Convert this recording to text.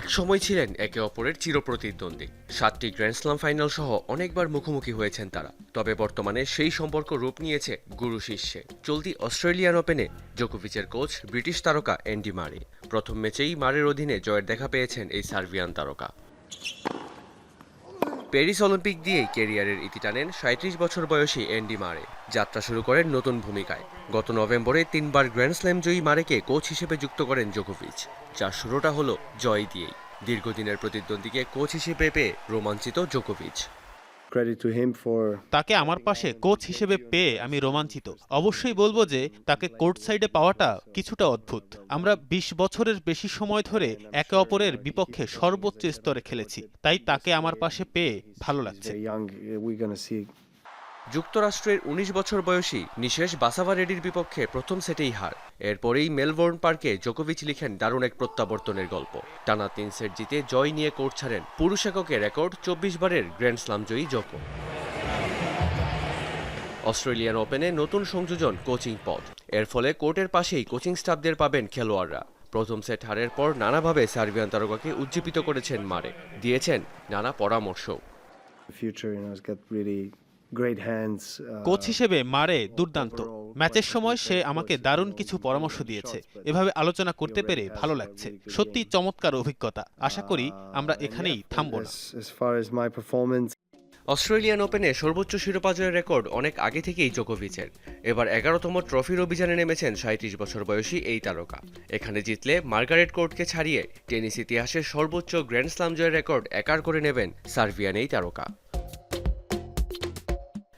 একসময় ছিলেন একে অপরের চিরপ্রতিদ্বন্দ্বী। সাতটি গ্র্যান্ডস্লাম ফাইনাল সহ অনেকবার মুখোমুখি হয়েছেন তারা। তবে বর্তমানে সেই সম্পর্ক রূপ নিয়েছে গুরু শিষ্যে। চলতি অস্ট্রেলিয়ান ওপেনে জোকোভিচের কোচ ব্রিটিশ তারকা অ্যান্ডি মারে প্রথম ম্যাচেই মারের অধীনে জয়ের দেখা পেয়েছেন এই সার্বিয়ান তারকা। প্যারিস অলিম্পিক দিয়েই ক্যারিয়ারের ইতি টানেন সাঁত্রিশ বছর বয়সী অ্যান্ডি মারে। যাত্রা শুরু করেন নতুন ভূমিকায়। গত নভেম্বরে তিনবার গ্র্যান্ড স্ল্যাম জয়ী মারেকে কোচ হিসেবে যুক্ত করেন জোকোভিচ। যার শুরুটা হলো জয় দিয়েই। দীর্ঘদিনের প্রতিদ্বন্দ্বীকে কোচ হিসেবে পেয়ে রোমাঞ্চিত জোকোভিচ। তাকে আমার পাশে কোচ হিসেবে পেয়ে আমি রোমাঞ্চিত। অবশ্যই বলব যে তাকে কোর্ট সাইডে পাওয়াটা কিছুটা অদ্ভুত। আমরা ২০ বছরের বেশি সময় ধরে একে অপরের বিপক্ষে সর্বোচ্চ স্তরে খেলেছি। তাই তাকে আমার পাশে পেয়ে ভালো লাগছে। যুক্তরাষ্ট্রের ১৯ বছর বয়সী নিশেষ বাসাভা রেডির বিপক্ষে প্রথম সেটেই হার। এরপরেই মেলবোর্ন পার্কে জোকোভিচ লিখেন দারুণ এক প্রত্যাবর্তনের গল্প। টানা তিন সেট জিতে জয় নিয়ে কোর্ট ছাড়েন পুরুষ এককে রেকর্ড চব্বিশ বারের গ্র্যান্ড স্লাম জয়ী জোকো। অস্ট্রেলিয়ান ওপেনে নতুন সংযোজন কোচিং পদ। এর ফলে কোর্টের পাশেই কোচিং স্টাফদের পাবেন খেলোয়াড়রা। প্রথম সেট হারের পর নানাভাবে সার্বিয়ান তারকাকে উজ্জীবিত করেছেন মারে। দিয়েছেন নানা পরামর্শ Uh, কোচ হিসেবে মারে দুর্দান্ত। ম্যাচের সময় সে আমাকে দারুণ কিছু পরামর্শ দিয়েছে। এভাবে আলোচনা করতে পেরে ভালো লাগছে। সত্যি চমৎকার অভিজ্ঞতা। আশা করি আমরা এখানেই থামবো না। অস্ট্রেলিয়ান ওপেনে সর্বোচ্চ শিরোপা জয়ের রেকর্ড অনেক আগে থেকেই জোকোভিচের এবার এগারোতম ট্রফির অভিযানে নেমেছেন সাঁত্রিশ বছর বয়সী এই তারকা। এখানে জিতলে মার্গারেট কোর্টকে ছাড়িয়ে টেনিস ইতিহাসের সর্বোচ্চ গ্র্যান্ড স্লাম জয়ের রেকর্ড একার করে নেবেন সার্বিয়ান এই তারকা।